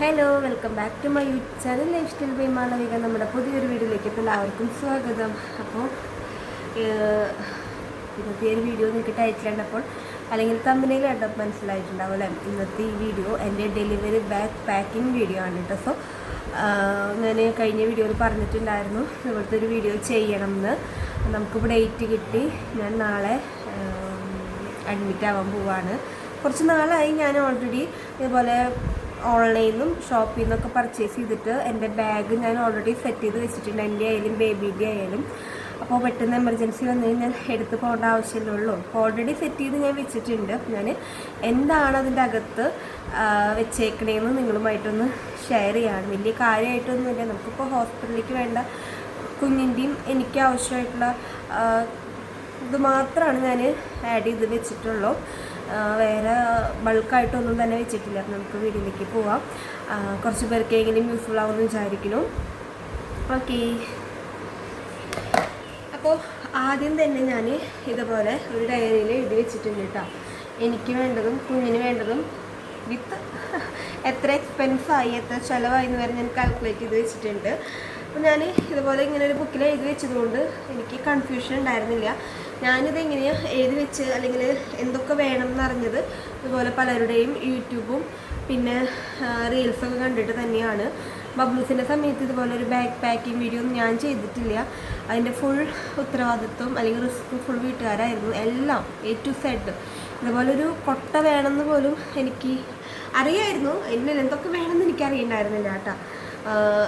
Hello welcome back to my YouTube channel lifestyle by Malavika നമ്മുടെ പുതിയൊരു വീഡിയോയിലേക്ക് ഇപ്പോൾ എല്ലാവർക്കും സ്വാഗതം. അപ്പോൾ ഇന്നത്തെ ഒരു വീഡിയോ നിങ്ങൾക്ക് ടൈറ്റിൽ കണ്ടപ്പോൾ അല്ലെങ്കിൽ തമ്മിലേക്ക് കണ്ടപ്പോൾ മനസ്സിലായിട്ടുണ്ടാവും അല്ലേ? ഇന്നത്തെ ഈ വീഡിയോ എന്റെ ഡെലിവറി ബാക്ക് പാക്കിംഗ് വീഡിയോ ആണ് കേട്ടോ. സോ ഞാൻ കഴിഞ്ഞ വീഡിയോയിൽ പറഞ്ഞിട്ടുണ്ടായിരുന്നു ഇവിടുത്തെ ഒരു വീഡിയോ ചെയ്യണം എന്ന് നമുക്കിപ്പോൾ ഡേറ്റ് കിട്ടി. ഞാൻ നാളെ അഡ്മിറ്റ് ആവാൻ പോവാണ്. കുറച്ച് നാളായി ഞാൻ ഓൾറെഡി ഇതുപോലെ ഓൺലൈനിൽ നിന്നും ഷോപ്പിൽ നിന്നൊക്കെ പർച്ചേസ് ചെയ്തിട്ട് എന്റെ ബാഗ് ഞാൻ ഓൾറെഡി സെറ്റ് ചെയ്ത് വെച്ചിട്ടുണ്ട്. എന്റെ ആയാലും ബേബിയുടെ ആയാലും അപ്പോൾ പെട്ടെന്ന് എമർജൻസി വന്നു കഴിഞ്ഞാൽ എടുത്ത് പോകേണ്ട ആവശ്യമല്ലേ അപ്പോൾ ഓൾറെഡി സെറ്റ് ചെയ്ത് ഞാൻ വെച്ചിട്ടുണ്ട്. ഞാൻ എന്താണ് അതിന്റെ അകത്ത് വെച്ചേക്കണേന്ന് നിങ്ങളുമായിട്ടൊന്ന് ഷെയർ ചെയ്യാണ്. വലിയ കാര്യമായിട്ടൊന്നുമില്ല. നമുക്കിപ്പോൾ ഹോസ്പിറ്റലിലേക്ക് വേണ്ട കുഞ്ഞിന്റെയും എനിക്ക് ആവശ്യമായിട്ടുള്ള ഇത് മാത്രമാണ് ഞാൻ ആഡ് ചെയ്ത് വെച്ചിട്ടുള്ളൂ. വേറെ ബൾക്കായിട്ടൊന്നും തന്നെ വെച്ചിട്ടില്ല. നമുക്ക് വീട്ടിലേക്ക് പോവാം. കുറച്ച് പേർക്ക് എങ്കിലും യൂസ്ഫുൾ ആവുമെന്ന് വിചാരിക്കുന്നു. ഓക്കെ അപ്പോൾ ആദ്യം തന്നെ ഞാൻ ഇതുപോലെ ഒരു ഡയറിയിൽ എഴുതി വെച്ചിട്ടുണ്ട് കേട്ടോ എനിക്ക് വേണ്ടതും കുഞ്ഞിന് വേണ്ടതും വിത്ത് എത്ര എക്സ്പെൻസായി എത്ര ചിലവായി എന്ന് വരെ ഞാൻ കാൽക്കുലേറ്റ് ചെയ്ത് വെച്ചിട്ടുണ്ട്. അപ്പോൾ ഞാൻ ഇതുപോലെ ഇങ്ങനെ ഒരു ബുക്കിൽ എഴുതി വെച്ചതുകൊണ്ട് എനിക്ക് കൺഫ്യൂഷൻ ഉണ്ടായിരുന്നില്ല. ഞാനിത് എങ്ങനെയാണ് എഴുതി വെച്ച് അല്ലെങ്കിൽ എന്തൊക്കെ വേണം എന്നറിഞ്ഞത് അതുപോലെ പലരുടെയും യൂട്യൂബും പിന്നെ റീൽസൊക്കെ കണ്ടിട്ട് തന്നെയാണ്. ബബ്ലൂസിന്റെ സമയത്ത് ഇതുപോലെ ഒരു ബാക്ക് പാക്കിംഗ് വീഡിയോ ഒന്നും ഞാൻ ചെയ്തിട്ടില്ല. അതിന്റെ ഫുൾ ഉത്തരവാദിത്വം അല്ലെങ്കിൽ റിസ്ക് ഫുൾ വീട്ടുകാരായിരുന്നു. എല്ലാം എ ടു സെഡ് ഇതുപോലെ ഒരു കൊട്ട വേണമെന്ന് പോലും എനിക്ക് അറിയായിരുന്നു. എന്നിൽ എന്തൊക്കെ വേണമെന്ന് എനിക്ക് അറിയണ്ടായിരുന്നില്ല കേട്ടോ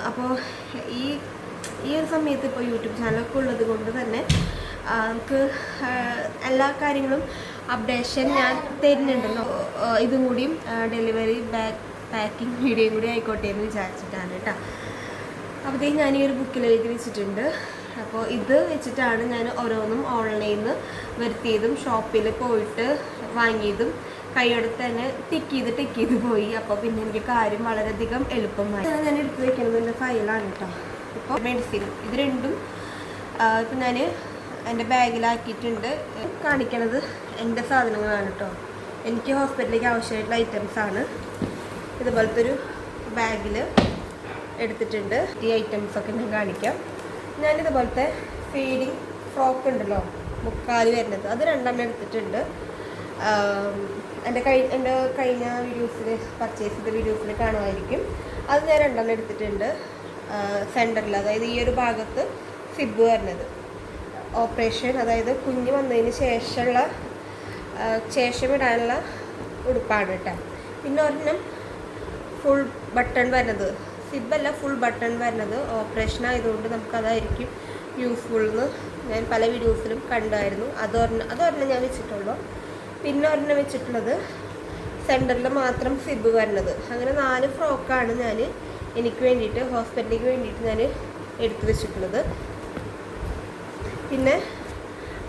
അപ്പോൾ ഈ ഈ ഒരു സമയത്ത് ഇപ്പോൾ യൂട്യൂബ് ചാനലൊക്കെ ഉള്ളത് കൊണ്ട് തന്നെ നമുക്ക് എല്ലാ കാര്യങ്ങളും അപ്ഡേഷൻ ഞാൻ തരുന്നുണ്ടല്ലോ. ഇതും കൂടിയും ഡെലിവറി ബാക്ക് പാക്കിംഗ് വീഡിയോയും കൂടി ആയിക്കോട്ടെ എന്ന് വിചാരിച്ചിട്ടാണ് കേട്ടോ. അപ്പോഴത്തേക്ക് ഞാൻ ഈ ഒരു ബുക്കിൽ എഴുതി വെച്ചിട്ടുണ്ട്. അപ്പോൾ ഇത് വെച്ചിട്ടാണ് ഞാൻ ഓരോന്നും ഓൺലൈനിൽ നിന്ന് വരുത്തിയതും ഷോപ്പിൽ പോയിട്ട് വാങ്ങിയതും കൈയെടുത്ത് തന്നെ ടിക്ക് ചെയ്ത് ടിക്ക് ചെയ്ത് പോയി. അപ്പോൾ പിന്നെ എനിക്ക് കാര്യം വളരെയധികം എളുപ്പമായി. ഞാൻ എടുത്ത് വെക്കുന്നത് എന്റെ ഫയലാണ് കേട്ടോ. ഇപ്പോൾ മെഡിസിൻ ഇത് രണ്ടും ഇപ്പം ഞാൻ എന്റെ ബാഗിലാക്കിയിട്ടുണ്ട്. കാണിക്കണത് എന്റെ സാധനങ്ങളാണ് കേട്ടോ എനിക്ക് ഹോസ്പിറ്റലിലേക്ക് ആവശ്യമായിട്ടുള്ള ഐറ്റംസ് ആണ്. ഇതുപോലത്തെ ഒരു ബാഗിൽ എടുത്തിട്ടുണ്ട്. ഈ ഐറ്റംസ് ഒക്കെ ഞാൻ കാണിക്കാം. ഞാൻ ഞാനിതുപോലത്തെ ഫീഡിങ് ഫ്രോക്ക് ഉണ്ടല്ലോ മുക്കാൽ വരുന്നത്. അത് രണ്ടെണ്ണം എടുത്തിട്ടുണ്ട്. എന്റെ കൈ എന്റെ കഴിഞ്ഞ വീഡിയോസിൽ പർച്ചേസ് ചെയ്ത വീഡിയോസിൽ കാണുമായിരിക്കും. അത് ഞാൻ രണ്ടെണ്ണം എടുത്തിട്ടുണ്ട്. സെന്ററിൽ അതായത് ഈ ഒരു ഭാഗത്ത് സിബ് വരുന്നത്. ഓപ്പറേഷൻ അതായത് കുഞ്ഞ് വന്നതിന് ശേഷമുള്ള ശേഷമിടാനുള്ള ഉടുപ്പാണ് കേട്ടോ പിന്നെ ഒരെണ്ണം ഫുൾ ബട്ടൺ വരുന്നത്. സിബല്ല ഫുൾ ബട്ടൺ വരുന്നത്. ഓപ്പറേഷൻ ആയതുകൊണ്ട് നമുക്കതായിരിക്കും യൂസ്ഫുൾ എന്ന് ഞാൻ പല വീഡിയോസിലും കണ്ടായിരുന്നു. അതൊരെണ്ണം അതൊരെണ്ണം ഞാൻ വെച്ചിട്ടുള്ളൂ. പിന്നെ ഒരെണ്ണം വെച്ചിട്ടുള്ളത് സെന്ററിൽ മാത്രം സിബ് വരുന്നത്. അങ്ങനെ നാല് ഫ്രോക്കാണ് ഞാൻ എനിക്ക് വേണ്ടിയിട്ട് ഹോസ്പിറ്റലിലേക്ക് വേണ്ടിയിട്ട് ഞാൻ എടുത്തു വെച്ചിട്ടുള്ളത്. പിന്നെ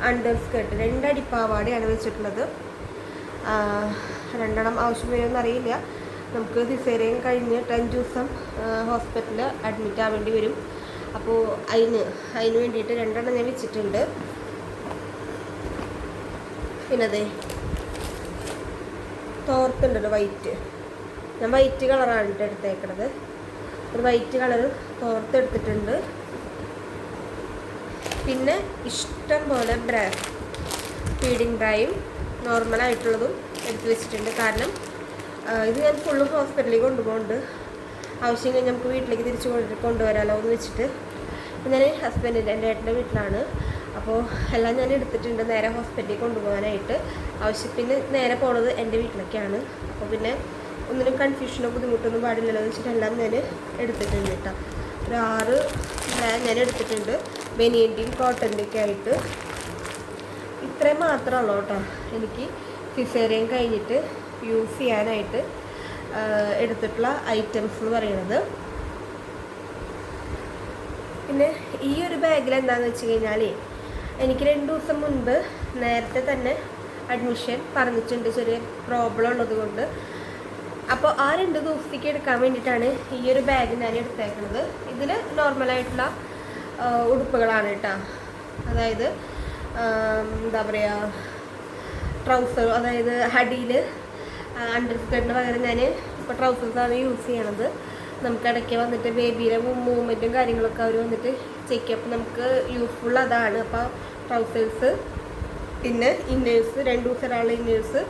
അണ്ടർ സ്കേർട്ട് രണ്ടടി പാവാടയാണ് വെച്ചിട്ടുള്ളത്. രണ്ടെണ്ണം ആവശ്യം വരുമെന്ന് അറിയില്ല. നമുക്ക് സിസേറിയൻ കഴിഞ്ഞ് ടെൻ ദിവസം ഹോസ്പിറ്റലിൽ അഡ്മിറ്റ് ആവേണ്ടി വരും. അപ്പോൾ അതിന് അതിന് വേണ്ടിയിട്ട് രണ്ടെണ്ണം ഞാൻ വെച്ചിട്ടുണ്ട്. പിന്നെ അതെ തോർത്തുണ്ടല്ലോ വൈറ്റ് ഞാൻ വൈറ്റ് കളറാണ് എടുത്തേക്കണത് ഒരു വൈറ്റ് കളർ തോർത്തെടുത്തിട്ടുണ്ട് പിന്നെ ഇഷ്ടം പോലെ ബ്രാ ഫീഡിങ് ബ്രായും നോർമലായിട്ടുള്ളതും എടുത്ത് വെച്ചിട്ടുണ്ട്. കാരണം ഇത് ഞാൻ ഫുള്ളും ഹോസ്പിറ്റലിൽ കൊണ്ടുപോകുന്നുണ്ട്. ആവശ്യം കഴിഞ്ഞ് നമുക്ക് വീട്ടിലേക്ക് തിരിച്ച് കൊണ്ട് കൊണ്ടുവരാമല്ലോ എന്ന് വെച്ചിട്ട്. ഞാൻ ഹസ്ബൻഡിന്റെ എന്റെ ഏട്ടന്റെ വീട്ടിലാണ്. അപ്പോൾ എല്ലാം ഞാൻ എടുത്തിട്ടുണ്ട് നേരെ ഹോസ്പിറ്റലിൽ കൊണ്ടുപോകാനായിട്ട്. ആവശ്യത്തിന് നേരെ പോണത് എന്റെ വീട്ടിലേക്കാണ്. അപ്പോൾ പിന്നെ ഒന്നിനും കൺഫ്യൂഷനോ ബുദ്ധിമുട്ടൊന്നും പാടില്ലല്ലോ എന്ന് വെച്ചിട്ട് എല്ലാം ഞാൻ എടുത്തിട്ടുണ്ട് കേട്ടോ. ഒരു ആറ് ഞാൻ എടുത്തിട്ടുണ്ട്. ബനിയന്റെയും കോട്ടന്റെയൊക്കെ ആയിട്ട് ഇത്രയും മാത്രമേ ഉള്ളൂ കേട്ടോ. എനിക്ക് സിസേറിയൻ കഴിഞ്ഞിട്ട് യൂസ് ചെയ്യാനായിട്ട് എടുത്തിട്ടുള്ള ഐറ്റംസ് എന്ന് പറയുന്നത് പിന്നെ ഈ ഒരു ബാഗിൽ എന്താണെന്ന് വെച്ച് കഴിഞ്ഞാൽ എനിക്ക് രണ്ട് ദിവസം മുൻപ് നേരത്തെ തന്നെ അഡ്മിഷൻ പറഞ്ഞിട്ടുണ്ട് ചെറിയ പ്രോബ്ലം ഉള്ളത് കൊണ്ട്. അപ്പോൾ ആ രണ്ട് ദിവസത്തേക്ക് എടുക്കാൻ വേണ്ടിയിട്ടാണ് ഈ ഒരു ബാഗ് ഞാൻ എടുത്തേക്കുന്നത് ഇതിൽ നോർമലായിട്ടുള്ള ഉടുപ്പുകളാണ് കേട്ടോ. അതായത് എന്താ പറയുക ട്രൗസർ അതായത് ഹഡിയിൽ അണ്ടർ സ്കേർട്ടിന് പകരം ഞാൻ ഇപ്പോൾ ട്രൗസേഴ്സാണ് യൂസ് ചെയ്യണത്. നമുക്ക് ഇടയ്ക്ക് വന്നിട്ട് ബേബിയുടെ മൂവ്മെന്റും കാര്യങ്ങളൊക്കെ അവർ വന്നിട്ട് ചെക്ക് ചെയ്യും അപ്പോൾ നമുക്ക് യൂസ്ഫുൾ അതാണ്. അപ്പോൾ ട്രൗസേഴ്സ് പിന്നെ ഇന്നേഴ്സ് രണ്ട് ദിവസം ഒരാളുടെ ഇന്നേഴ്സ്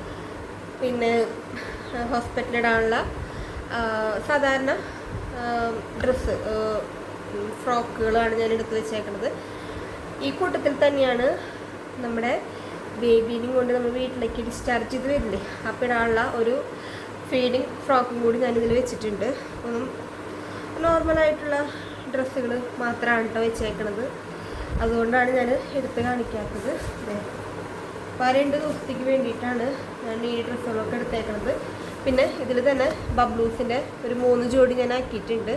പിന്നെ ഹോസ്പിറ്റലിൽ ഇടാനുള്ള സാധാരണ ഡ്രസ്സ് ഫ്രോക്കുകളാണ് ഞാൻ എടുത്ത് വെച്ചേക്കുന്നത് ഈ കൂട്ടത്തിൽ തന്നെയാണ് നമ്മുടെ ബേബീനെയും കൊണ്ട് നമ്മൾ വീട്ടിലേക്ക് ഡിസ്ചാർജ് ചെയ്ത് വരില്ലേ അപ്പോൾ ഇടാനുള്ള ഒരു ഫീഡിങ് ഫ്രോക്കും കൂടി ഞാനിതിൽ വെച്ചിട്ടുണ്ട്. ഒന്നും നോർമലായിട്ടുള്ള ഡ്രസ്സുകൾ മാത്രമാണ് കേട്ടോ വെച്ചേക്കണത്. അതുകൊണ്ടാണ് ഞാൻ എടുത്ത് കാണിക്കാത്തത്. അപ്പോൾ രണ്ട് ദിവസത്തേക്ക് വേണ്ടിയിട്ടാണ് ഞാൻ ഈ ഡ്രസ്സുകളൊക്കെ എടുത്തേക്കണത്. പിന്നെ ഇതിൽ തന്നെ ബബ്ലൂസിന്റെ ഒരു മൂന്ന് ജോഡി ഞാൻ ആക്കിയിട്ടുണ്ട്.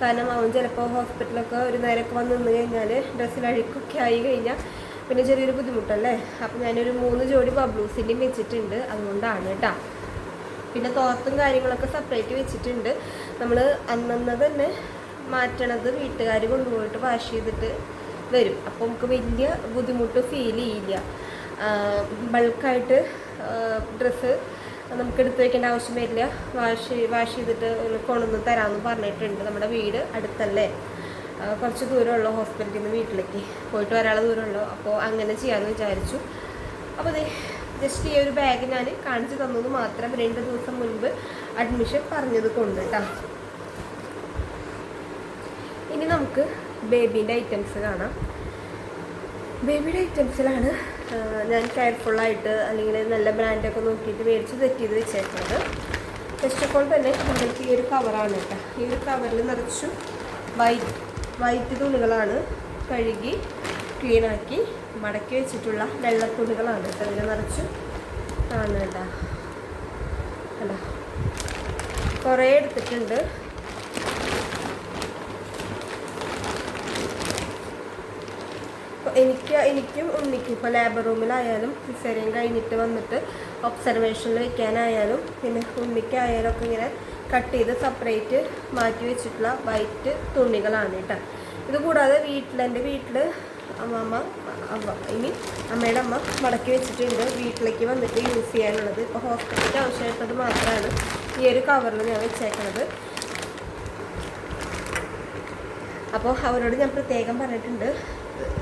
കാരണം അവൻ ചിലപ്പോൾ ഹോസ്പിറ്റലൊക്കെ ഒരു നേരമൊക്കെ വന്ന് നിന്ന് കഴിഞ്ഞാൽ ഡ്രസ്സിൽ അഴുക്കൊക്കെ ആയി കഴിഞ്ഞാൽ പിന്നെ ചെറിയൊരു ബുദ്ധിമുട്ടല്ലേ? അപ്പം ഞാനൊരു മൂന്ന് ജോഡി ബബ്ലൂസിന്റെയും വെച്ചിട്ടുണ്ട്. അതുകൊണ്ടാണ് കേട്ടോ. പിന്നെ തോർത്തും കാര്യങ്ങളൊക്കെ സെപ്പറേറ്റ് വെച്ചിട്ടുണ്ട്. നമ്മൾ അന്നന്ന് തന്നെ മാറ്റണത് വീട്ടുകാർ കൊണ്ടുപോയിട്ട് വാഷ് ചെയ്തിട്ട് വരും. അപ്പോൾ നമുക്ക് വലിയ ബുദ്ധിമുട്ട് ഫീൽ ചെയ്യില്ല. ബൾക്കായിട്ട് ഡ്രസ്സ് നമുക്ക് എടുത്തു വെക്കേണ്ട ആവശ്യം വരില്ല. വാഷ് വാഷ് ചെയ്തിട്ട് കൊണ്ടുവന്ന് തരാമെന്ന് പറഞ്ഞിട്ടുണ്ട് നമ്മുടെ വീട് അടുത്തല്ലേ. കുറച്ച് ദൂരമുള്ളൂ ഹോസ്പിറ്റലിൽ നിന്ന് വീട്ടിലേക്ക്. പോയിട്ട് വരാനുള്ള ദൂരമുള്ളൂ. അപ്പോൾ അങ്ങനെ ചെയ്യാമെന്ന് വിചാരിച്ചു. അപ്പോൾ അതെ ജസ്റ്റ് ഈ ഒരു ബാഗ് ഞാൻ കാണിച്ചു തന്നത് മാത്രം രണ്ട് ദിവസം മുൻപ് അഡ്മിഷൻ പറഞ്ഞത് കൊണ്ട് കേട്ടോ. ഇനി നമുക്ക് ബേബീന്റെ ഐറ്റംസ് കാണാം. ബേബിയുടെ ഐറ്റംസിലാണ് ഞാൻ കെയർഫുള്ളായിട്ട് അല്ലെങ്കിൽ നല്ല ബ്രാൻഡൊക്കെ നോക്കിയിട്ട് മേടിച്ച് സെറ്റ് ചെയ്ത് വെച്ചേക്കുന്നത്. ഫസ്റ്റ് ഓഫ് ഓൾ തന്നെ നമ്മൾക്ക് ഈ ഒരു കവറാണ് കേട്ടോ. ഈ ഒരു കവറിൽ നിറച്ചും വൈറ്റ് വൈറ്റ് തുണികളാണ് കഴുകി ക്ലീനാക്കി മടക്കി വെച്ചിട്ടുള്ള വെള്ള തുണികളാണ് കേട്ടോ. ഇതിൽ നിറച്ചും ആണ് കേട്ടോ. അല്ല കുറേ എടുത്തിട്ടുണ്ട്. എനിക്ക് എനിക്കും ഉണ്ണിക്കും ഇപ്പോൾ ലേബർ റൂമിലായാലും സിസേറിയൻ കഴിഞ്ഞിട്ട് വന്നിട്ട് ഒബ്സർവേഷനിൽ വയ്ക്കാനായാലും പിന്നെ ഉണ്ണിക്കായാലും ഒക്കെ ഇങ്ങനെ കട്ട് ചെയ്ത് സെപ്പറേറ്റ് മാറ്റി വെച്ചിട്ടുള്ള വൈറ്റ് തുണികളാണ് കേട്ടോ. ഇത് കൂടാതെ വീട്ടിൽ എന്റെ വീട്ടിൽ അമ്മമ്മ അമ്മ ഇനി അമ്മയുടെ അമ്മ മടക്കി വെച്ചിട്ടുണ്ട്. വീട്ടിലേക്ക് വന്നിട്ട് യൂസ് ചെയ്യാനുള്ളത്. ഇപ്പോൾ ഹോസ്പിറ്റലിന്റെ ആവശ്യമായിട്ടത് മാത്രമാണ് ഈ ഒരു കവറിൽ ഞാൻ വെച്ചേക്കുന്നത് അപ്പോൾ അവരോട് ഞാൻ പ്രത്യേകം പറഞ്ഞിട്ടുണ്ട്.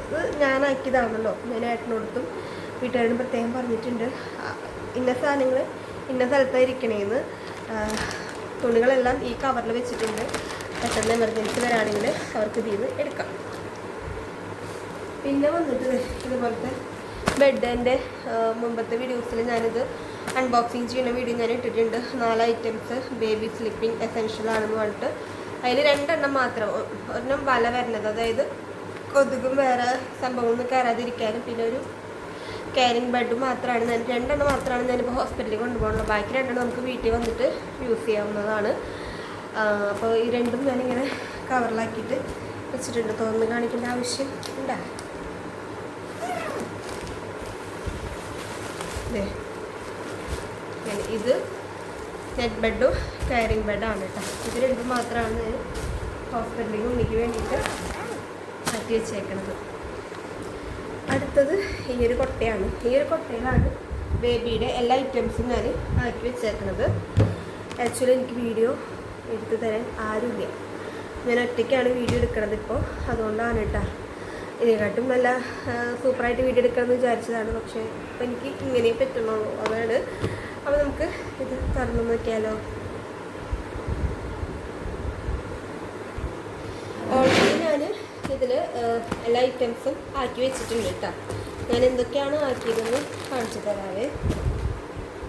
ഇത് ഞാനാക്കിയതാണല്ലോ. ഞാൻ ഏട്ടനോടത്തും വീട്ടുകാരോടും പ്രത്യേകം പറഞ്ഞിട്ടുണ്ട്. ഇന്ന സാധനങ്ങൾ ഇന്ന സ്ഥലത്തായിരിക്കണേന്ന്. തുണികളെല്ലാം ഈ കവറിൽ വെച്ചിട്ടുണ്ട്. പെട്ടെന്ന് എമർജൻസി വരാണെങ്കിൽ അവർക്ക് ഇതിൽ നിന്ന് എടുക്കാം. പിന്നെ വന്നിട്ട് ഇതുപോലത്തെ ബെഡിന്റെ മുമ്പത്തെ വീഡിയോസിൽ ഞാനിത് അൺബോക്സിങ് ചെയ്യുന്ന വീഡിയോ ഞാൻ ഇട്ടിട്ടുണ്ട്. നാല് ഐറ്റംസ് ബേബി സ്ലിപ്പിംഗ് എസെൻഷ്യൽ ആണെന്ന് പറഞ്ഞിട്ട്. അതിൽ രണ്ടെണ്ണം മാത്രം ഒരെണ്ണം വല വരുന്നത് അതായത് കൊതുകും വേറെ സംഭവമൊന്നും കയറാതിരിക്കാനും പിന്നെ ഒരു കാരിങ് ബെഡ് മാത്രമാണ്. ഞാൻ രണ്ടെണ്ണം മാത്രമാണ് ഞാനിപ്പോൾ ഹോസ്പിറ്റലിൽ കൊണ്ടുപോകുന്നത്. ബാക്കി രണ്ടെണ്ണം നമുക്ക് വീട്ടിൽ വന്നിട്ട് യൂസ് ചെയ്യാവുന്നതാണ്. അപ്പോൾ ഈ രണ്ടും ഞാനിങ്ങനെ കവറിലാക്കിയിട്ട് വെച്ചിട്ടുണ്ട്. തോന്നുന്നു കാണിക്കേണ്ട ആവശ്യം ഉണ്ടാ ഇത് നെറ്റ് ബെഡും കയറിങ് ബെഡാണ് കേട്ടോ. ഇത് രണ്ടും മാത്രമാണ് ഹോസ്പിറ്റലിൽ ഉണ്ണിക്ക് വേണ്ടിയിട്ട് മാറ്റി വെച്ചേക്കുന്നത് അടുത്തത് ഈ ഒരു കൊട്ടയാണ്. ഈ ഒരു കൊട്ടയിലാണ് ബേബിയുടെ എല്ലാ ഐറ്റംസും ഞാൻ ആക്കി വെച്ചേക്കുന്നത് ആക്ച്വലി എനിക്ക് വീഡിയോ എടുത്തു തരാൻ ആരുമില്ല. ഞാൻ ഒറ്റയ്ക്കാണ് വീഡിയോ എടുക്കുന്നത് ഇപ്പോൾ. അതുകൊണ്ടാണ് കേട്ടോ. ഇതിനെക്കാട്ടും നല്ല സൂപ്പറായിട്ട് വീഡിയോ എടുക്കണമെന്ന് വിചാരിച്ചതാണ്. പക്ഷേ ഇപ്പം എനിക്ക് ഇങ്ങനെ പറ്റുന്നുള്ളൂ അതാണ്. അപ്പോൾ നമുക്ക് ഇത് തുറന്നു നോക്കിയാലോ? ഇതിൽ എല്ലാ ഐറ്റംസും ആക്കി വെച്ചിട്ടുണ്ട് കേട്ടോ ഞാൻ എന്തൊക്കെയാണ് ആക്കിയതെന്ന് കാണിച്ചു തരാവേ.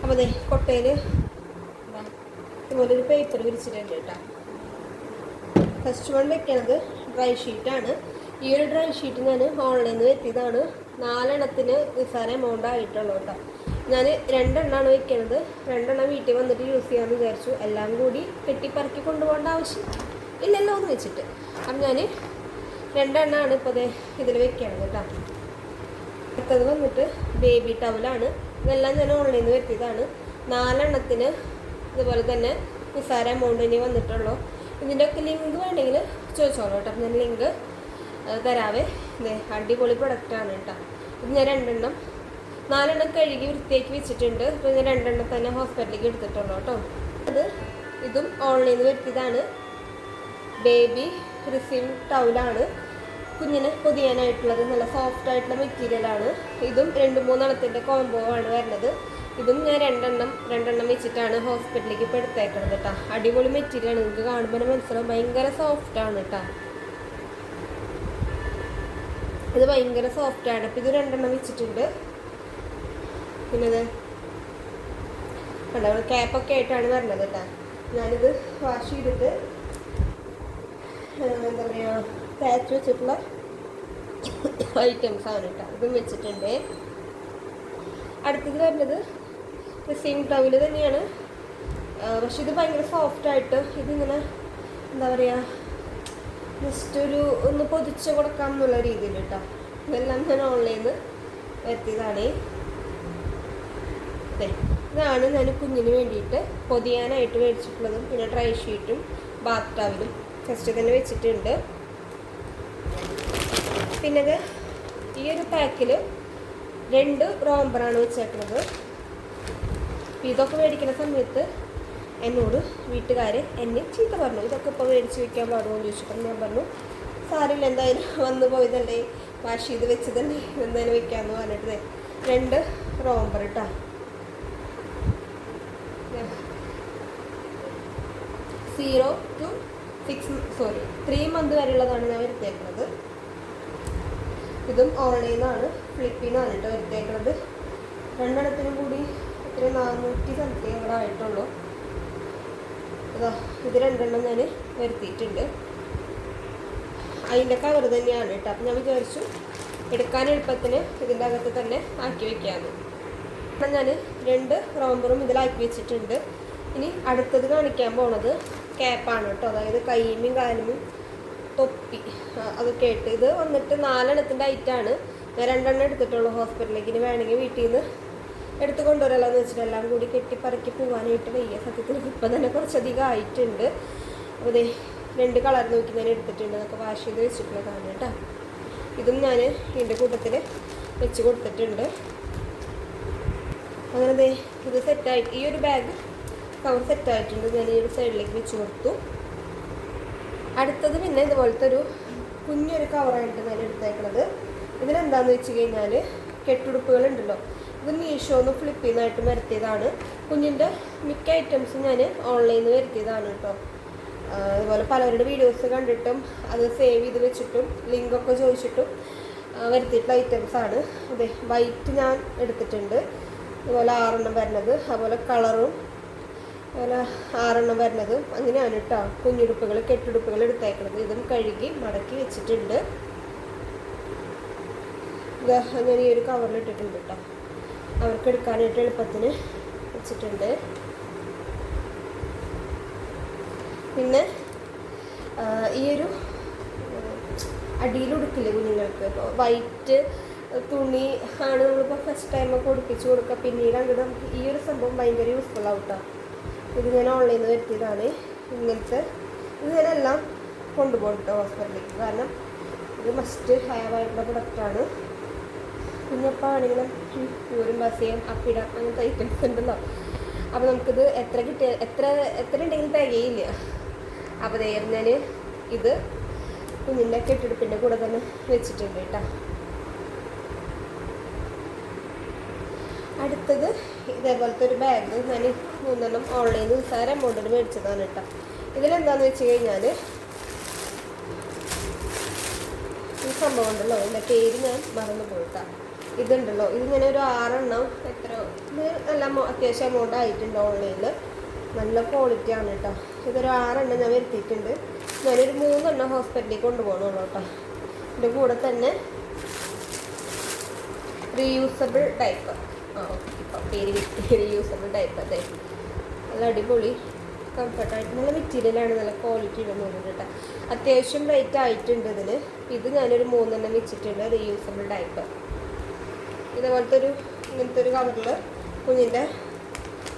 അപ്പോൾ അതെ കൊട്ടയിൽ ഇതുപോലൊരു പേപ്പർ വിരിച്ചിട്ടുണ്ട് കേട്ടോ ഫസ്റ്റ് വൺ വെക്കണത് ഡ്രൈ ഷീറ്റാണ് ഈ ഒരു ഡ്രൈ ഷീറ്റ് ഞാൻ ഓൺലൈനിൽ നിന്ന് എത്തിയതാണ് നാലെണ്ണത്തിന് നിസ്സാര എമൗണ്ട് ആയിട്ടുള്ളൂ കേട്ടോ ഞാൻ രണ്ടെണ്ണമാണ് വെക്കണത്. രണ്ടെണ്ണം വീട്ടിൽ വന്നിട്ട് യൂസ് ചെയ്യാമെന്ന് വിചാരിച്ചു. എല്ലാം കൂടി കെട്ടിപ്പറക്കി കൊണ്ടുപോകേണ്ട ആവശ്യം ഇല്ലല്ലോ എന്ന് വെച്ചിട്ട്. അപ്പം ഞാൻ രണ്ടെണ്ണമാണ് ഇപ്പോൾ ഇതിൽ വെക്കണത് കേട്ടോ. അടുത്തത് വന്നിട്ട് ബേബി ടവലാണ് ഇതെല്ലാം ഞാൻ ഓൺലൈനിൽ നിന്ന് വരുത്തിയതാണ് നാലെണ്ണത്തിന് ഇതുപോലെ തന്നെ നിസ്സാര എമൗണ്ട് ഇനി വന്നിട്ടുള്ളൂ. ഇതിന്റെയൊക്കെ ലിങ്ക് വേണമെങ്കിൽ ചോദിച്ചോളൂ കേട്ടോ. ഞാൻ ലിങ്ക് തരാവേ. അടിപൊളി പ്രൊഡക്റ്റാണ് കേട്ടോ. ഇത് ഞാൻ രണ്ടെണ്ണം നാലെണ്ണം കഴുകി വൃത്തിയാക്കി വെച്ചിട്ടുണ്ട്. അപ്പോൾ ഞാൻ രണ്ടെണ്ണം തന്നെ ഹോസ്പിറ്റലിലേക്ക് എടുത്തിട്ടുള്ളൂ കേട്ടോ. അത് ഇതും ഓൺലൈനിൽ വരുത്തിയതാണ് ബേബി റിസിം ടൗലാണ് കുഞ്ഞിന് പൊതിയാനായിട്ടുള്ളത്. നല്ല സോഫ്റ്റ് ആയിട്ടുള്ള മെറ്റീരിയലാണ് ഇതും രണ്ട് മൂന്നെണ്ണത്തിന്റെ കോംബോ ആണ് വരുന്നത്. ഇതും ഞാൻ രണ്ടെണ്ണം രണ്ടെണ്ണം വെച്ചിട്ടാണ് ഹോസ്പിറ്റലിലേക്ക് ഇപ്പോൾ എടുത്തേക്കണത് കേട്ടോ അടിപൊളി മെറ്റീരിയലാണ് നിങ്ങൾക്ക് കാണുമ്പോൾ മനസ്സിലാവും. ഭയങ്കര ആണ് കേട്ടോ ഇത് ഭയങ്കര സോഫ്റ്റ് ആണ്. അപ്പം ഇത് രണ്ടെണ്ണം വെച്ചിട്ടുണ്ട്. പിന്നെ ഇത് കണ്ടോ ക്യാപ്പൊക്കെ ആയിട്ടാണ് വരുന്നത് കേട്ടോ ഞാനിത് വാഷ് ചെയ്തിട്ട് എന്താ പറയുക തേച്ച് വെച്ചിട്ടുള്ള ഐറ്റംസ് ആണ് കേട്ടോ ഇതും വെച്ചിട്ടുണ്ട്. അടുത്തത് വരുന്നത് സെയിം ടൗവിൽ തന്നെയാണ്. പക്ഷെ ഇത് ഭയങ്കര സോഫ്റ്റ് ആയിട്ട് ഇതിങ്ങനെ എന്താ പറയുക ജസ്റ്റ് ഒരു ഒന്ന് പൊതിച്ച് കൊടുക്കാം എന്നുള്ള രീതിയിൽ കേട്ടോ ഇതെല്ലാം ഞാൻ ഓൺലൈനിൽ വരുത്തിയതാണ്. ദേ, ഇതാണ് ഞാൻ കുഞ്ഞിന് വേണ്ടിയിട്ട് പൊതിയാനായിട്ട് മേടിച്ചിട്ടുള്ളതും പിന്നെ ഡ്രൈ ഷീറ്റും ബാത്ത് ടവലും ഫസ്റ്റ് തന്നെ വെച്ചിട്ടുണ്ട്. പിന്നെ ഇത് ഈ ഒരു പാക്കിൽ രണ്ട് റോംബറാണ് വെച്ചേക്കുന്നത് ഇതൊക്കെ മേടിക്കുന്ന സമയത്ത് എന്നോട് വീട്ടുകാർ എന്നെ ചീത്ത പറഞ്ഞു. ഇതൊക്കെ ഇപ്പോൾ മേടിച്ച് വെക്കാൻ പാടുമോ? എന്ന് ചോദിച്ചപ്പോൾ ഞാൻ പറഞ്ഞു സാരില്ല എന്തായാലും വന്നു പോയതല്ലേ? വാഷ് ചെയ്ത് വെച്ചതല്ലേ? എന്തായാലും വെക്കാമെന്ന് പറഞ്ഞിട്ട് രണ്ട് റോംബർ കേട്ടോ zero two six sorry three month വരെയുള്ളതാണ് ഞാൻ വരുത്തിയേക്കുന്നത്. ഇതും ഓൺലൈനിന്നാണ് ഫ്ലിപ്പിന്നാണ് കേട്ടോ വരുത്തേക്കുന്നത് രണ്ടെണ്ണത്തിനും കൂടി എത്ര നാനൂറ്റി സംതിങ് ആയിട്ടുള്ളൂ. ഇതാ ഇത് രണ്ടെണ്ണം ഞാൻ വരുത്തിയിട്ടുണ്ട്. അതിന്റെ കവർ തന്നെയാണ് കേട്ടോ. അപ്പം ഞാൻ വിചാരിച്ചു എടുക്കാൻ എളുപ്പത്തിന് ഇതിന്റെ അകത്ത് തന്നെ ആക്കി വെക്കാമെന്ന് അപ്പം ഞാൻ രണ്ട് റോംബറും ഇതിലാക്കി വെച്ചിട്ടുണ്ട്. ഇനി അടുത്തത് കാണിക്കാൻ പോണത് ക്യാപ്പാണ് കേട്ടോ. അതായത് കൈമയും കാലുമയും തൊപ്പി. അതൊക്കെ ആയിട്ട് ഇത് വന്നിട്ട് നാലെണ്ണത്തിന്റെ ഐറ്റാണ് ഞാൻ രണ്ടെണ്ണം എടുത്തിട്ടുള്ളൂ ഹോസ്പിറ്റലിലേക്ക്. ഇനി വേണമെങ്കിൽ വീട്ടിൽ നിന്ന് എടുത്ത് കൊണ്ടുവരാമല്ലോ എന്ന് വെച്ചിട്ട് എല്ലാം കൂടി കെട്ടി പറക്കി പോകാനായിട്ട് വയ്യ. സത്യത്തിൽ ഇപ്പം തന്നെ കുറച്ചധികം ആയിട്ടുണ്ട്. അപ്പോൾ ഇതേ രണ്ട് കളർ നോക്കി ഞാൻ എടുത്തിട്ടുണ്ട് അതൊക്കെ വാഷ് ചെയ്ത് വെച്ചിട്ടുള്ളതാണ് കേട്ടോ. ഇതും ഞാൻ ഇതിന്റെ കൂട്ടത്തിൽ വെച്ച് കൊടുത്തിട്ടുണ്ട്. അങ്ങനെ ദേ ഇത് സെറ്റായിട്ട് ഈ ഒരു ബാഗ് കവർ സെറ്റായിട്ടുണ്ട് ഞാൻ ഈ ഒരു സൈഡിലേക്ക് വെച്ച് കൊടുത്തു. അടുത്തത് പിന്നെ ഇതുപോലത്തെ ഒരു കുഞ്ഞൊരു കവറായിട്ട് ഞാൻ എടുത്തേക്കണത്. ഇതിനെന്താന്ന് വെച്ച് കഴിഞ്ഞാൽ കെട്ടുടുപ്പുകളുണ്ടല്ലോ. ഇത് മീഷോന്ന് ഫ്ലിപ്പ് ചെയ്യുന്നതായിട്ട് വരുത്തിയതാണ്. കുഞ്ഞിന്റെ മിക്ക ഐറ്റംസും ഞാൻ ഓൺലൈനിൽ നിന്ന് വരുത്തിയതാണ് കേട്ടോ. അതുപോലെ പലരുടെ വീഡിയോസ് കണ്ടിട്ടും അത് സേവ് ചെയ്ത് വെച്ചിട്ടും ലിങ്കൊക്കെ ചോദിച്ചിട്ടും വരുത്തിയിട്ടുള്ള ഐറ്റംസ് ആണ്. അതെ വൈറ്റ് ഞാൻ എടുത്തിട്ടുണ്ട്. അതുപോലെ ആറെണ്ണം വരുന്നത് അതുപോലെ കളറും അതുപോലെ ആറെണ്ണം വരുന്നത് അങ്ങനെയാണ് കേട്ടോ. കുഞ്ഞുടുപ്പുകൾ കെട്ടുടുപ്പുകൾ എടുത്തേക്കുന്നത് ഇതും കഴുകി മടക്കി വെച്ചിട്ടുണ്ട്. ഞാൻ ഈ ഒരു കവറിൽ ഇട്ടിട്ടുണ്ട് കേട്ടോ. അവർക്ക് എടുക്കാനായിട്ട് എളുപ്പത്തിന് വെച്ചിട്ടുണ്ട്. പിന്നെ ഈ ഒരു അടിയിലുടുക്കില്ലേ കുഞ്ഞുങ്ങൾക്ക്? ഇപ്പോൾ വൈറ്റ് തുണി ആണ് നമ്മളിപ്പോൾ ഫസ്റ്റ് ടൈം ഒക്കെ ഉടുപ്പിച്ച് കൊടുക്കുക. പിന്നീട് അങ്ങോട്ട് നമുക്ക് ഈ ഒരു സംഭവം ഭയങ്കര യൂസ്ഫുൾ ആവും കേട്ടോ. ഇത് ഞാൻ ഓൺലൈനിൽ നിന്ന് വരുത്തിയതാണ്. ഇങ്ങനത്തെ ഇത് എല്ലാം കൊണ്ടുപോകും കേട്ടോ ഹോസ്പിറ്റലിലേക്ക് കാരണം ഇത് മസ്റ്റ് ഹാവ് ആയിട്ടുള്ള പ്രൊഡക്റ്റാണ് പിന്നെ ഇപ്പോൾ ആണെങ്കിലും പാസ് ചെയ്യാൻ അപ്പിട അങ്ങനത്തെ ഐറ്റംസ് ഉണ്ടല്ലോ. അപ്പോൾ നമുക്കിത് എത്ര കിട്ടിയ എത്ര എത്ര ഉണ്ടെങ്കിലും തികയില്ല അപ്പോൾ ഞാൻ ഇത് കുഞ്ഞിന്റെ കെട്ടിടുപ്പിന്റെ കൂടെ തന്നെ വെച്ചിട്ടുണ്ട് കേട്ടോ അടുത്തത് ഇതേപോലത്തെ ഒരു ബാഗ് ഞാൻ മൂന്നെണ്ണം ഓൺലൈനിൽ നിസ്സാര എമൗണ്ടിന് മേടിച്ചതാണ് കേട്ടോ. ഇതിലെന്താന്ന് വെച്ച് കഴിഞ്ഞാൽ ഈ സംഭവം ഉണ്ടല്ലോ എന്റെ പേര് ഞാൻ മറന്നു പോയിട്ടാ. ഇതുണ്ടല്ലോ ഇതിങ്ങനെ ഒരു ആറെണ്ണം എത്ര നല്ല അത്യാവശ്യം എമൗണ്ട് ആയിട്ടുണ്ട് ഓൺലൈനിൽ നല്ല ക്വാളിറ്റി ആണ് കേട്ടോ. ഇതൊരു ആറെണ്ണം ഞാൻ വരുത്തിയിട്ടുണ്ട്. ഞാനൊരു മൂന്നെണ്ണം ഹോസ്പിറ്റലിൽ കൊണ്ടുപോകണുള്ളൂ കേട്ടോ. ഇതിന്റെ കൂടെ തന്നെ റീയൂസബിൾ ഡൈപ്പർ ഇപ്പം പേര് യൂസബിൾ ടൈപ്പ് അതെ. നല്ല അടിപൊളി കംഫർട്ടായിട്ട് നല്ല മെറ്റീരിയലാണ് നല്ല ക്വാളിറ്റി ഉണ്ടെന്ന് കേട്ടോ. അത്യാവശ്യം റേറ്റ് ആയിട്ടുണ്ട് ഇതിന് ഇത് ഞാനൊരു മൂന്നെണ്ണം വെച്ചിട്ടുണ്ട് റീയൂസബിൾ ടൈപ്പ് ഇതേപോലത്തെ ഒരു ഇങ്ങനത്തെ ഒരു കവറിൽ കുഞ്ഞിന്റെ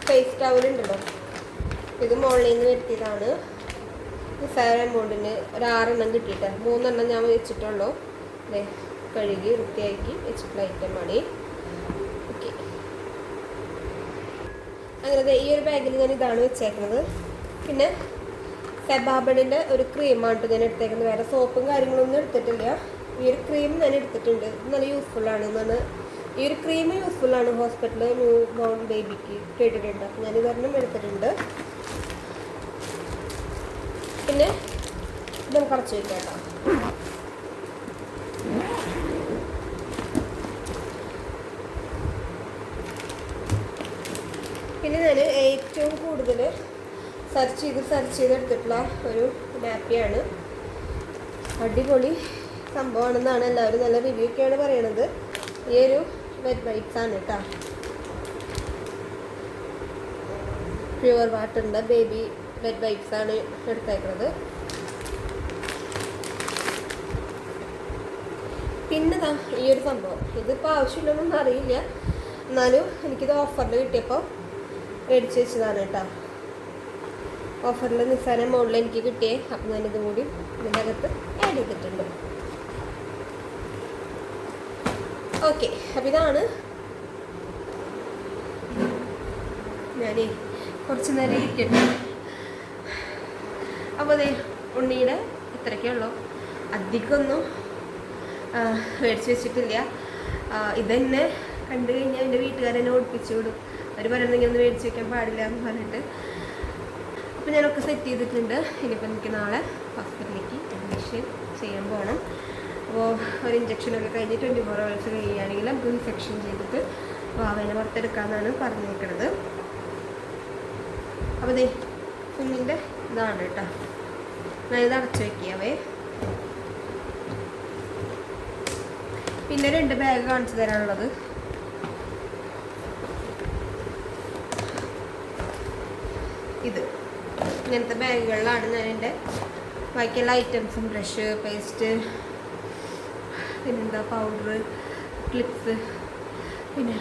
ഫേസ് ടവൽ ഉണ്ടല്ലോ. ഇതും ഓൺലൈനിൽ വരുത്തിയതാണ്. നിസ്സാര എമൗണ്ടിന് ഒരു ആറെണ്ണം കിട്ടിയിട്ട്. മൂന്നെണ്ണം ഞാൻ വെച്ചിട്ടുള്ളൂ. അതെ കഴുകി വൃത്തിയാക്കി വെച്ചിട്ടുള്ള ഐറ്റമാണ് ഓക്കെ അങ്ങനെ ഈ ഒരു ബാഗിൽ ഞാൻ ഇതാണ് വെച്ചേക്കുന്നത് പിന്നെ സെബാബഡിന്റെ ഒരു ക്രീമാണ് ഞാൻ എടുത്തേക്കുന്നത് വേറെ സോപ്പും കാര്യങ്ങളൊന്നും എടുത്തിട്ടില്ല. ഈ ഒരു ക്രീം ഞാൻ എടുത്തിട്ടുണ്ട്. നല്ല യൂസ്ഫുള്ളാണ് എന്നാണ് ഈ ഒരു ക്രീം യൂസ്ഫുള്ളാണ് ഹോസ്പിറ്റലിൽ ന്യൂ ബോൺ ബേബിക്ക് കേട്ടിട്ടുണ്ട്. അപ്പം ഞാൻ ഇതൊരെണ്ണം എടുത്തിട്ടുണ്ട്. പിന്നെ ഇത് നമുക്ക് അടച്ചു വയ്ക്കാം കേട്ടോ പിന്നെ ഞാൻ ഏറ്റവും കൂടുതൽ സെർച്ച് ചെയ്ത് സെർച്ച് ചെയ്ത് എടുത്തിട്ടുള്ള ഒരു നാപ്പിയാണ് അടിപൊളി സംഭവമാണെന്നാണ് എല്ലാവരും നല്ല റിവ്യൂ ഒക്കെയാണ് പറയണത്. ഈ ഒരു വെറ്റ് വൈറ്റ്സ് ആണ് കേട്ടോ പ്യുവർ വാട്ടറിന്റെ ബേബി വെറ്റ് വൈറ്റ്സ് ആണ് എടുത്തേക്കുന്നത് പിന്നെ ഈ ഒരു സംഭവം. ഇതിപ്പോൾ ആവശ്യമില്ലെന്നൊന്നും അറിയില്ല. എന്നാലും എനിക്കിത് ഓഫറിൽ കിട്ടിയപ്പോൾ മേടിച്ച് വെച്ചതാണ് കേട്ടോ. ഓഫറിൽ നിസ്സാരം മുകളിൽ എനിക്ക് കിട്ടിയേ. അപ്പം ഞാനിതും കൂടി ഇതിന്റെ അകത്ത് ആഡ് ചെയ്തിട്ടുണ്ട്. ഓക്കെ അപ്പം ഇതാണ്. ഞാനേ കുറച്ച് നേരം ഇരിക്കട്ടെ. അപ്പോൾ അതെ ഉണ്ണിയുടെ ഇത്രയൊക്കെ ഉള്ളൂ. അധികമൊന്നും മേടിച്ച് വെച്ചിട്ടില്ല. ഇതെന്നെ കണ്ടു കഴിഞ്ഞാൽ എന്റെ വീട്ടുകാരെന്നെ ഓടിപ്പിച്ചു വിടും. അവർ ഒന്ന് മേടിച്ച് വെക്കാൻ പാടില്ല എന്ന് പറഞ്ഞിട്ട് അപ്പോൾ ഞാനൊക്കെ സെറ്റ് ചെയ്തിട്ടുണ്ട്. ഇനിയിപ്പോൾ എനിക്ക് നാളെ ഹോസ്പിറ്റലിലേക്ക് അഡ്മിഷൻ ചെയ്യാൻ പോകണം അപ്പോൾ ഒരു ഇഞ്ചക്ഷനൊക്കെ കഴിഞ്ഞ് ട്വന്റി ഫോർ അവേഴ്സ് കഴിയുകയാണെങ്കിൽ നമുക്ക് ഇൻഫെക്ഷൻ ചെയ്തിട്ട് വാവേനെ പുറത്തെടുക്കാമെന്നാണ് പറഞ്ഞേക്കണത്. അപ്പോൾ ദേ കുഞ്ഞിന്റെ ഇതാണ് കേട്ടോ ഞാൻ ഇത് അടച്ചു വയ്ക്കാവേ പിന്നെ രണ്ട് ബാഗ് കാണിച്ചു തരാനുള്ളത്. ഇത്. ഇങ്ങനത്തെ ബാഗുകളിലാണ് ഞാൻ എന്റെ ബാക്കിയുള്ള ഐറ്റംസും ബ്രഷ് പേസ്റ്റ് പിന്നെന്താ പൗഡർ ക്ലിപ്സ് പിന്നെ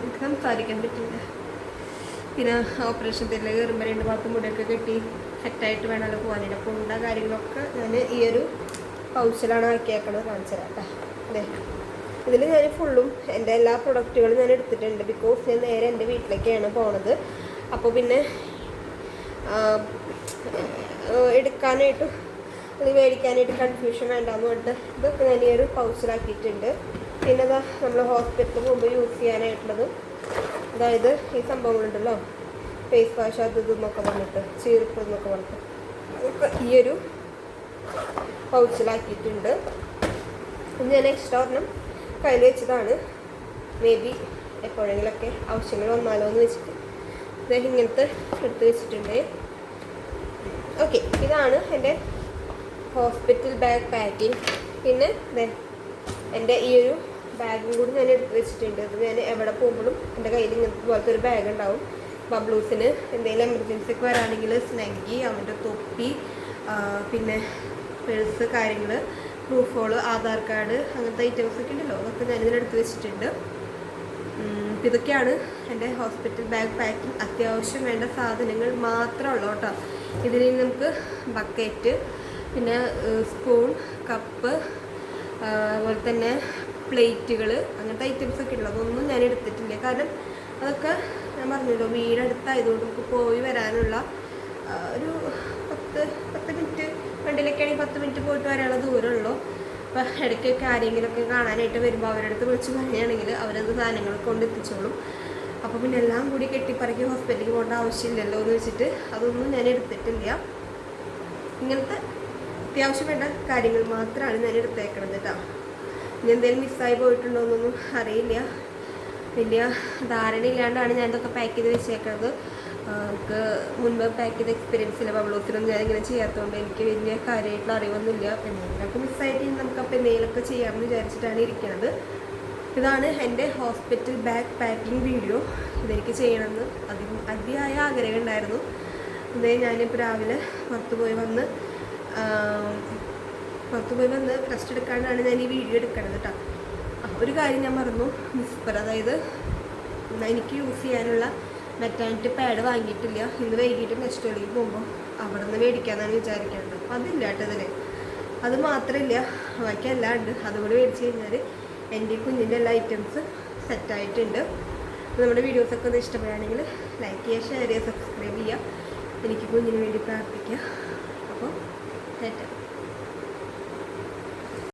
എനിക്ക് സംസാരിക്കാൻ പറ്റില്ല പിന്നെ ഓപ്പറേഷൻ തിരിൽ കയറുമ്പോൾ രണ്ട് ഭാഗത്തും മുടിയൊക്കെ കെട്ടി സെറ്റായിട്ട് വേണമല്ലോ പോകാനായിട്ട് അപ്പോൾ ഉണ്ട കാര്യങ്ങളൊക്കെ ഞാൻ ഈ ഒരു പൗച്ചിലാണ് ആക്കിയേക്കണത് കാണിച്ചു തരാം അതെ ഇതിൽ ഞാൻ ഫുള്ളും എന്റെ എല്ലാ പ്രൊഡക്റ്റുകളും ഞാൻ എടുത്തിട്ടുണ്ട്. ബിക്കോസ് ഞാൻ നേരെ എന്റെ വീട്ടിലേക്കാണ് പോണത്. അപ്പോൾ പിന്നെ എടുക്കാനായിട്ട് അത് മേടിക്കാനായിട്ട് കൺഫ്യൂഷൻ വേണ്ടാന്ന് പറഞ്ഞിട്ട് ഇതൊക്കെ ഞാൻ ഈ ഒരു പൗച്ചിലാക്കിയിട്ടുണ്ട് പിന്നെ ഇതാ നമ്മൾ ഹോസ്പിറ്റലിൽ പോകുമ്പോൾ യൂസ് ചെയ്യാനായിട്ടുള്ളത്. അതായത് ഈ സംഭവങ്ങളുണ്ടല്ലോ. ഫേസ് വാഷ് അത് ഇതെന്നൊക്കെ പറഞ്ഞിട്ട് ചീർപ്പ് എന്നൊക്കെ പറഞ്ഞിട്ട്. അതൊക്കെ ഈ ഒരു പൗച്ചിലാക്കിയിട്ടുണ്ട് ഞാൻ എക്സ്ട്രാ ഒരെണ്ണം കയ്യിൽ വെച്ചതാണ്. മേ ബി എപ്പോഴെങ്കിലൊക്കെ ആവശ്യങ്ങൾ വന്നാലോ എന്ന് വെച്ചിട്ട്. ഇങ്ങനത്തെ എടുത്ത് വെച്ചിട്ടുണ്ട്. ഓക്കെ ഇതാണ് എന്റെ ഹോസ്പിറ്റൽ ബാഗ് പാക്കിങ് പിന്നെ എന്റെ ഈ ഒരു ബാഗും കൂടി ഞാൻ എടുത്ത് വെച്ചിട്ടുണ്ട്. അത് ഞാൻ എവിടെ പോകുമ്പോഴും എന്റെ കയ്യിൽ ഇങ്ങനത്തെ പോലത്തെ ഒരു ബാഗ് ഉണ്ടാവും. ബബ്ലൂസിന് എന്തെങ്കിലും എമർജൻസിക്ക് വരാണെങ്കിൽ സ്നഗ്ഗി അവന്റെ തൊപ്പി പിന്നെ പേഴ്സ് കാര്യങ്ങൾ പ്രൂഫുകൾ ആധാർ കാർഡ് അങ്ങനത്തെ ഐറ്റംസ് ഒക്കെ ഉണ്ടല്ലോ അതൊക്കെ ഞാനിതിലെടുത്ത് വെച്ചിട്ടുണ്ട്. ഇപ്പം ഇതൊക്കെയാണ് എന്റെ ഹോസ്പിറ്റൽ ബാഗ് പാക്കിംഗ് അത്യാവശ്യം വേണ്ട സാധനങ്ങൾ മാത്രമുള്ളൂ കേട്ടോ. ഇതിൽ നമുക്ക് ബക്കറ്റ് പിന്നെ സ്പൂൺ കപ്പ് അതുപോലെ തന്നെ പ്ലേറ്റുകൾ അങ്ങനത്തെ ഐറ്റംസ് ഒക്കെ ഉള്ളത് അതൊന്നും ഞാൻ എടുത്തിട്ടില്ല. കാരണം അതൊക്കെ ഞാൻ പറഞ്ഞല്ലോ വീടടുത്തായതുകൊണ്ട് നമുക്ക് പോയി വരാനുള്ള ഒരു പത്ത് പത്ത് മിനിറ്റ് വണ്ടിയിലൊക്കെ ആണെങ്കിൽ പത്ത് മിനിറ്റ് പോയിട്ട് വരാനുള്ള ദൂരമുള്ളൂ. അപ്പോൾ ഇടയ്ക്കൊക്കെ ആരെങ്കിലുമൊക്കെ കാണാനായിട്ട് വരുമ്പോൾ അവരുടെ അടുത്ത് വിളിച്ച് പറയുകയാണെങ്കിൽ അവരത് സാധനങ്ങൾ കൊണ്ട് എത്തിച്ചോളും അപ്പോൾ പിന്നെ എല്ലാം കൂടി കെട്ടിപ്പറക്കി ഹോസ്പിറ്റലിൽ പോകേണ്ട ആവശ്യമില്ലല്ലോ എന്ന് വെച്ചിട്ട് അതൊന്നും ഞാൻ എടുത്തിട്ടില്ല. ഇങ്ങനത്തെ അത്യാവശ്യം വേണ്ട കാര്യങ്ങൾ മാത്രമാണ് ഞാൻ എടുത്തേക്കണത് കേട്ടോ. ഇനി എന്തെങ്കിലും മിസ്സായി പോയിട്ടുണ്ടോ എന്നൊന്നും അറിയില്ല. വലിയ ധാരണയില്ലാണ്ടാണ് ഞാൻ ഇതൊക്കെ പാക്ക് ചെയ്ത് വെച്ചേക്കണത്. ആ, നമുക്ക് മുൻപ് പാക്ക് ചെയ്ത എക്സ്പീരിയൻസ് ഇല്ല ബബ്ലോസിലൊന്നും ഞാൻ ഇങ്ങനെ ചെയ്യാത്തതുകൊണ്ട് എനിക്ക് വലിയ കാര്യമായിട്ടുള്ള അറിവൊന്നുമില്ല. എന്തെങ്കിലുമൊക്കെ മിസ്സായിട്ട് നമുക്ക് അപ്പോൾ എന്തെങ്കിലുമൊക്കെ ചെയ്യാമെന്ന് വിചാരിച്ചിട്ടാണ് ഇരിക്കുന്നത് ഇതാണ് എന്റെ ഹോസ്പിറ്റൽ ബാഗ് പാക്കിംഗ് വീഡിയോ ഇതെനിക്ക് ചെയ്യണമെന്ന് അതി അതിയായ ആഗ്രഹം ഉണ്ടായിരുന്നു. ഇതേ ഞാനിപ്പോൾ രാവിലെ പുറത്തു പോയി വന്ന് പുറത്തു പോയി വന്ന് റെസ്റ്റ് എടുക്കാണ്ടാണ് ഞാൻ ഈ വീഡിയോ എടുക്കുന്നത് കേട്ടോ ഒരു കാര്യം ഞാൻ മറന്നു. വിസ്പർ അതായത് എനിക്ക് യൂസ് ചെയ്യാനുള്ള മെറ്റാനിറ്റി പാഡ് വാങ്ങിയിട്ടില്ല. ഇന്ന് വൈകിട്ട് നെക്സ്റ്റ് വെളിയിൽ പോകുമ്പോൾ അവിടെ നിന്ന് മേടിക്കാമെന്നാണ് വിചാരിക്കേണ്ടത് അപ്പം അതില്ല കേട്ടോ ഇതിൽ അത് മാത്രമില്ല ബാക്കി എല്ലാം ഉണ്ട് അതുകൂടി മേടിച്ച് കഴിഞ്ഞാൽ എന്റെ കുഞ്ഞിന്റെ എല്ലാ ഐറ്റംസ് സെറ്റായിട്ടുണ്ട് നമ്മുടെ വീഡിയോസൊക്കെ ഒന്ന് ഇഷ്ടപ്പെടുകയാണെങ്കിൽ ലൈക്ക് ചെയ്യുക ഷെയർ ചെയ്യുക സബ്സ്ക്രൈബ് ചെയ്യുക. എനിക്ക് കുഞ്ഞിന് വേണ്ടി പ്രാർത്ഥിക്കുക. അപ്പോൾ തെറ്റാം